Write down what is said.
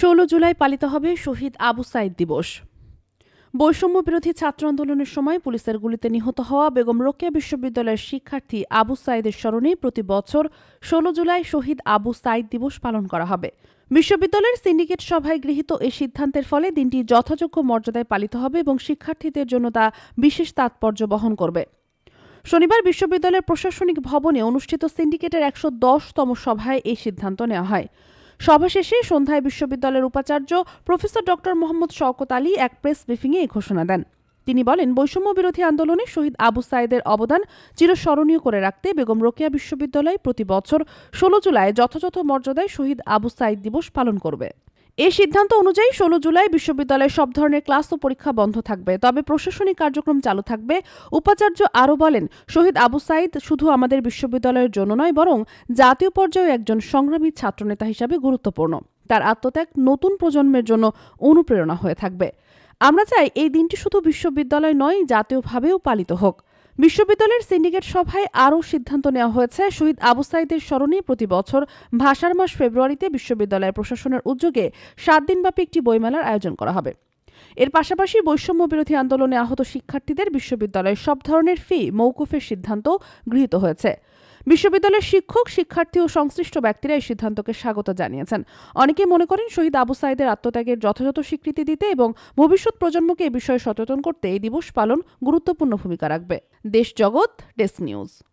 ষোলো জুলাই পালিত হবে শহীদ আবু সাইদ দিবস। বৈষম্য বিরোধী ছাত্র আন্দোলনের সময় পুলিশের গুলিতে নিহত হওয়া বেগম রোকেয়া বিশ্ববিদ্যালয়ের শিক্ষার্থী আবু সাইদের স্মরণে প্রতি বছর ষোলো জুলাই শহীদ আবু সাইদ দিবস পালন করা হবে। বিশ্ববিদ্যালয়ের সিন্ডিকেট সভায় গৃহীত এই সিদ্ধান্তের ফলে দিনটি যথাযোগ্য মর্যাদায় পালিত হবে এবং শিক্ষার্থীদের জন্য তা বিশেষ তাৎপর্য বহন করবে। শনিবার বিশ্ববিদ্যালয়ের প্রশাসনিক ভবনে অনুষ্ঠিত সিন্ডিকেটের একশো দশতম সভায় এই সিদ্ধান্ত নেওয়া হয়। সভা শেষে সন্ধ্যায় বিশ্ববিদ্যালয়ের উপাচার্য প্রফেসর ডক্টর মোহাম্মদ শওকত আলী এক প্রেস ব্রিফিংয়ে এই ঘোষণা দেন। তিনি বলেন, বৈষম্য বিরোধী আন্দোলনে শহীদ আবু সাইদের অবদান চিরস্মরণীয় করে রাখতে বেগম রোকেয়া বিশ্ববিদ্যালয় প্রতি বছর ষোলো জুলাই যথাযথ মর্যাদায় শহীদ আবু সাইদ দিবস পালন করবে। এই সিদ্ধান্ত অনুযায়ী ষোলো জুলাই বিশ্ববিদ্যালয়ে সব ধরনের ক্লাস ও পরীক্ষা বন্ধ থাকবে। তবে প্রশাসনিক কার্যক্রম চালু থাকবে। উপাচার্য আরও বলেন, শহীদ আবু সাইদ শুধু আমাদের বিশ্ববিদ্যালয়ের জন্য নয়, বরং জাতীয় পর্যায়ে একজন সংগ্রামী ছাত্রনেতা হিসাবে গুরুত্বপূর্ণ। তার আত্মত্যাগ নতুন প্রজন্মের জন্য অনুপ্রেরণা হয়ে থাকবে। আমরা চাই এই দিনটি শুধু বিশ্ববিদ্যালয় নয়, জাতীয়ভাবেও পালিত হোক। বিশ্ববিদ্যালয়ের সিন্ডিকেট সভায় আরও সিদ্ধান্ত নেওয়া হয়েছে। শহীদ আবু সাইদের স্মরণে প্রতি বছর ভাষার মাস ফেব্রুয়ারিতে বিশ্ববিদ্যালয়ের প্রশাসনের উদ্যোগে সাত দিনব্যাপী একটি বইমেলার আয়োজন করা হবে। এর পাশাপাশি বৈষম্য বিরোধী আন্দোলনে আহত শিক্ষার্থীদের বিশ্ববিদ্যালয়ে সব ধরনের ফি, মৌকুফের সিদ্ধান্ত গৃহীত হয়েছে। বিশ্ববিদ্যালয়ের শিক্ষক, শিক্ষার্থী ও সংশ্লিষ্ট ব্যক্তিরা এই সিদ্ধান্তকে স্বাগত জানিয়েছেন। অনেকে মনে করেন শহীদ আবু সাইদের আত্মত্যাগের যথাযথ স্বীকৃতি দিতে এবং ভবিষ্যৎ প্রজন্মকে এ বিষয়ে সচেতন করতে এই দিবস পালন গুরুত্বপূর্ণ ভূমিকা রাখবে। দেশ জগৎ, ডেস্ক নিউজ।